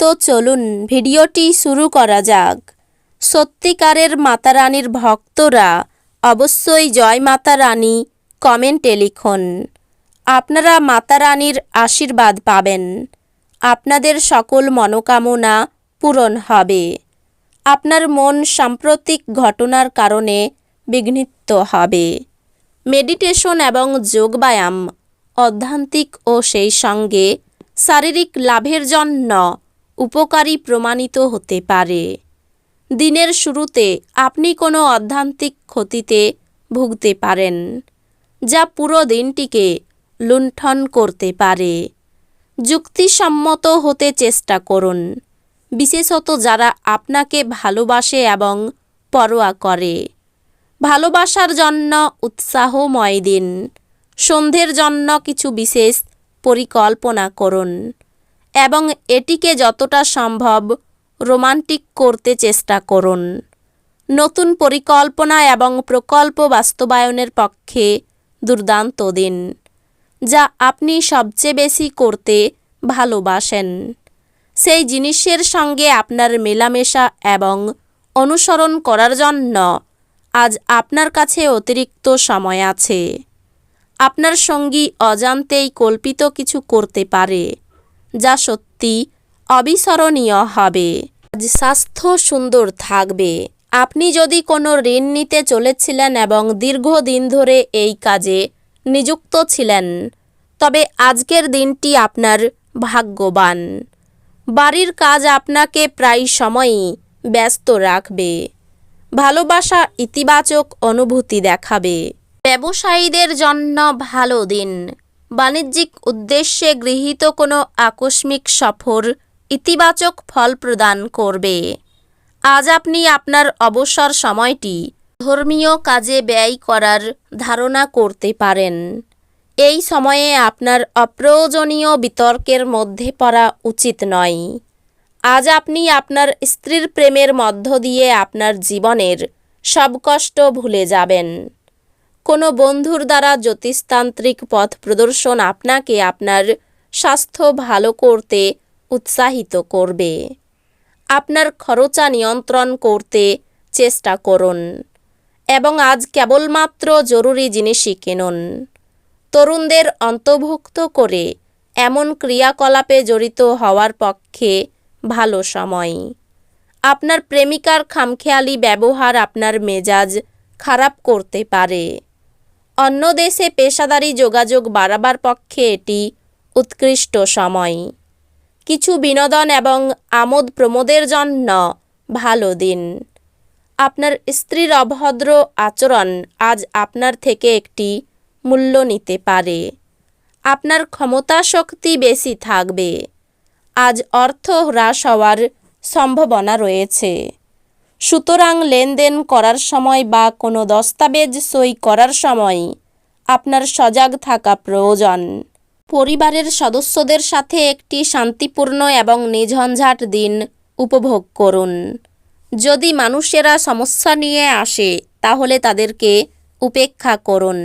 তো চলুন, ভিডিওটি শুরু করা যাক। সত্যিকারের মাতা রানীর ভক্তরা অবশ্যই জয় মাতা রানী কমেন্টে লিখুন। আপনারা মাতা রানীর আশীর্বাদ পাবেন। আপনাদের সকল মনোকামনা পূরণ হবে। আপনার মন সাম্প্রতিক ঘটনার কারণে বিঘ্নিত হবে। মেডিটেশন এবং যোগব্যায়াম অধ্যান্তিক ও সেই সঙ্গে শারীরিক লাভের জন্য উপকারী প্রমাণিত হতে পারে। দিনের শুরুতে আপনি কোনো অধ্যান্তিক ক্ষতিতে ভুগতে পারেন, যা পুরো দিনটিকে লুণ্ঠন করতে পারে। যুক্তিসম্মত হতে চেষ্টা করুন, বিশেষত যারা আপনাকে ভালোবাসে এবং পরোয়া করে। ভালোবাসার জন্য উৎসাহময় দিন, সন্ধ্যের জন্য কিছু বিশেষ পরিকল্পনা করুন। এবং এটিকে যতটা সম্ভব রোমান্টিক করতে চেষ্টা করুন। নতুন পরিকল্পনা এবং প্রকল্প বাস্তবায়নের পক্ষে দুর্দান্ত দিন, যা আপনি সবচেয়ে বেশি করতে ভালোবাসেন। সেই জিনিসের সঙ্গে আপনার মেলামেশা এবং অনুসরণ করার জন্য আজ আপনার কাছে অতিরিক্ত সময় আছে। আপনার সঙ্গী অজান্তেই কল্পিত কিছু করতে পারে। যা সত্যি অবিস্মরণীয় হবে। আজ স্বাস্থ্য সুন্দর থাকবে। আপনি যদি কোনো ঋণ নিতে চলেছিলেন এবং দীর্ঘদিন ধরে এই কাজে নিযুক্ত ছিলেন, তবে আজকের দিনটি আপনার ভাগ্যবান। বাড়ির কাজ আপনাকে প্রায় সময়ই ব্যস্ত রাখবে। ভালোবাসা ইতিবাচক অনুভূতি দেখাবে। ব্যবসায়ীদের জন্য ভালো দিন। বাণিজ্যিক উদ্দেশ্যে গৃহীত কোনো আকস্মিক সফর ইতিবাচক ফল প্রদান করবে। আজ আপনি আপনার অবসর সময়টি ধর্মীয় কাজে ব্যয় করার ধারণা করতে পারেন। এই সময়ে আপনার অপ্রয়োজনীয় বিতর্কের মধ্যে পড়া উচিত নয়। আজ আপনি আপনার স্ত্রীর প্রেমের মধ্য দিয়ে আপনার জীবনের সব কষ্ট ভুলে যাবেন। কোনো বন্ধুর দ্বারা জ্যোতিষতান্ত্রিক পথ প্রদর্শন আপনাকে আপনার স্বাস্থ্য ভালো করতে উৎসাহিত করবে। আপনার খরচা নিয়ন্ত্রণ করতে চেষ্টা করুন এবং আজ কেবলমাত্র জরুরি জিনিসই কিনুন। তরুণদের অন্তর্ভুক্ত করে এমন ক্রিয়াকলাপে জড়িত হওয়ার পক্ষে ভালো সময়। আপনার প্রেমিকার খামখেয়ালি ব্যবহার আপনার মেজাজ খারাপ করতে পারে। অন্য দেশে পেশাদারি যোগাযোগ বাড়াবার পক্ষে এটি উৎকৃষ্ট সময়। কিছু বিনোদন এবং আমোদ প্রমোদের জন্য ভালো দিন। আপনার স্ত্রীর অভদ্র আচরণ আজ আপনার থেকে একটি মূল্য নিতে পারে। আপনার ক্ষমতা শক্তি বেশি থাকবে। আজ অর্থ হ্রাস হওয়ার সম্ভাবনা রয়েছে। সুতরাং লেনদেন করার সময় বা কোনো দস্তাবেজ সই করার সময় আপনার সজাগ থাকা প্রয়োজন। পরিবারের সদস্যদের সাথে একটি শান্তিপূর্ণ এবং নিঝঞ্ঝাট দিন উপভোগ করুন। যদি মানুষেরা সমস্যা নিয়ে আসে, তাহলে তাদেরকে উপেক্ষা করুন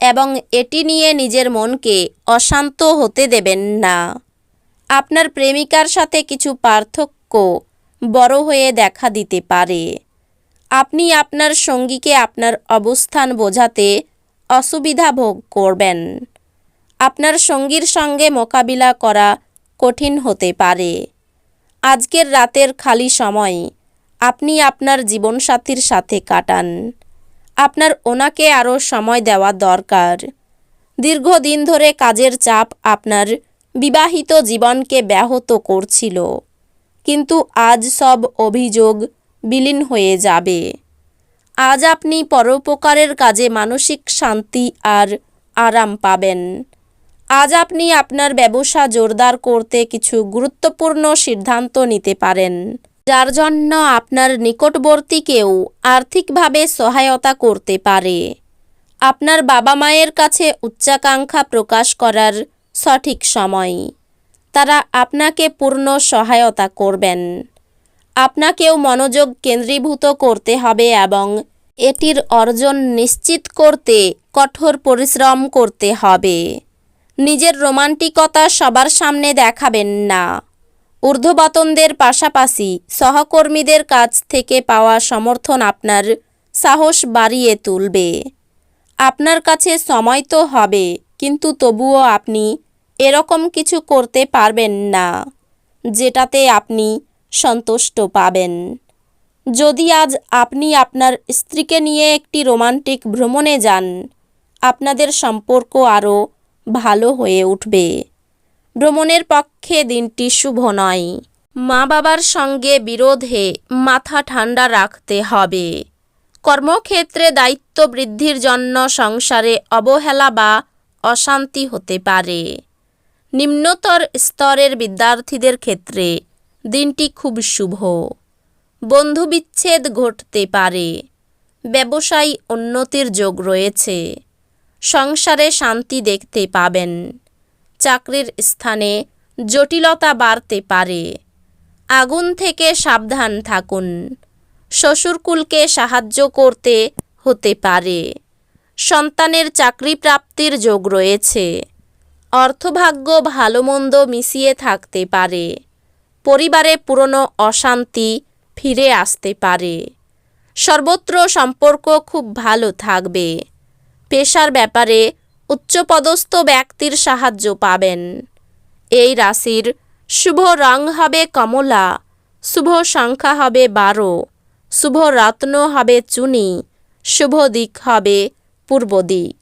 এবং এটি নিয়ে নিজের মনকে অশান্ত হতে দেবেন না। আপনার প্রেমিকার সাথে কিছু পার্থক্য বড় হয়ে দেখা দিতে পারে। আপনি আপনার সঙ্গীকে আপনার অবস্থান বোঝাতে অসুবিধা ভোগ করবেন। আপনার সঙ্গীর সঙ্গে মোকাবিলা করা কঠিন হতে পারে। আজকের রাতের খালি সময় আপনি আপনার জীবনসাথীর সাথে কাটান। আপনার ওনাকে আরও সময় দেওয়া দরকার। দীর্ঘদিন ধরে কাজের চাপ আপনার বিবাহিত জীবনকে ব্যাহত করছিল। কিন্তু আজ সব অভিযোগ বিলীন হয়ে যাবে। আজ আপনি পরোপকারের কাজে মানসিক শান্তি আর আরাম পাবেন। আজ আপনি আপনার ব্যবসা জোরদার করতে কিছু গুরুত্বপূর্ণ সিদ্ধান্ত নিতে পারেন, যার জন্য আপনার নিকটবর্তী কেউ আর্থিকভাবে সহায়তা করতে পারে। আপনার বাবা মায়ের কাছে উচ্চাকাঙ্ক্ষা প্রকাশ করার সঠিক সময়। তারা আপনাকে পূর্ণ সহায়তা করবেন। আপনাকেও মনোযোগ কেন্দ্রীভূত করতে হবে এবং এটির অর্জন নিশ্চিত করতে কঠোর পরিশ্রম করতে হবে। নিজের রোমান্টিকতা সবার সামনে দেখাবেন না। ঊর্ধ্ববতনদের পাশাপাশি সহকর্মীদের কাছ থেকে পাওয়া সমর্থন আপনার সাহস বাড়িয়ে তুলবে। আপনার কাছে সময় তো হবে, কিন্তু তবুও আপনি এরকম কিছু করতে পারবেন না, যেটাতে আপনি সন্তুষ্ট পাবেন। যদি আজ আপনি আপনার স্ত্রীকে নিয়ে একটি রোমান্টিক ভ্রমণে যান, আপনাদের সম্পর্ক আরও ভালো হয়ে উঠবে। ভ্রমণের পক্ষে দিনটি শুভ নয়। মা বাবার সঙ্গে বিরোধে মাথা ঠান্ডা রাখতে হবে। কর্মক্ষেত্রে দায়িত্ব বৃদ্ধির জন্য সংসারে অবহেলা বা অশান্তি হতে পারে। নিম্নতর স্তরের বিদ্যার্থীদের ক্ষেত্রে দিনটি খুব শুভ। বন্ধুবিচ্ছেদ ঘটতে পারে। ব্যবসায়ী উন্নতির যোগ রয়েছে। সংসারে শান্তি দেখতে পাবেন। চাকরির স্থানে জটিলতা বাড়তে পারে। আগুন থেকে সাবধান থাকুন। শ্বশুরকুলকে সাহায্য করতে হতে পারে। সন্তানের চাকরি প্রাপ্তির যোগ রয়েছে। অর্থভাগ্য ভালো মন্দ মিশিয়ে থাকতে পারে। পরিবারে পুরনো অশান্তি ফিরে আসতে পারে। সর্বত্র সম্পর্ক খুব ভালো থাকবে। পেশার ব্যাপারে উচ্চপদস্থ ব্যক্তির সাহায্য পাবেন। এই রাশির শুভ রং হবে কমলা, শুভ সংখ্যা হবে বারো, শুভ রত্ন হবে চুনি, শুভ দিক হবে পূর্ব দিক।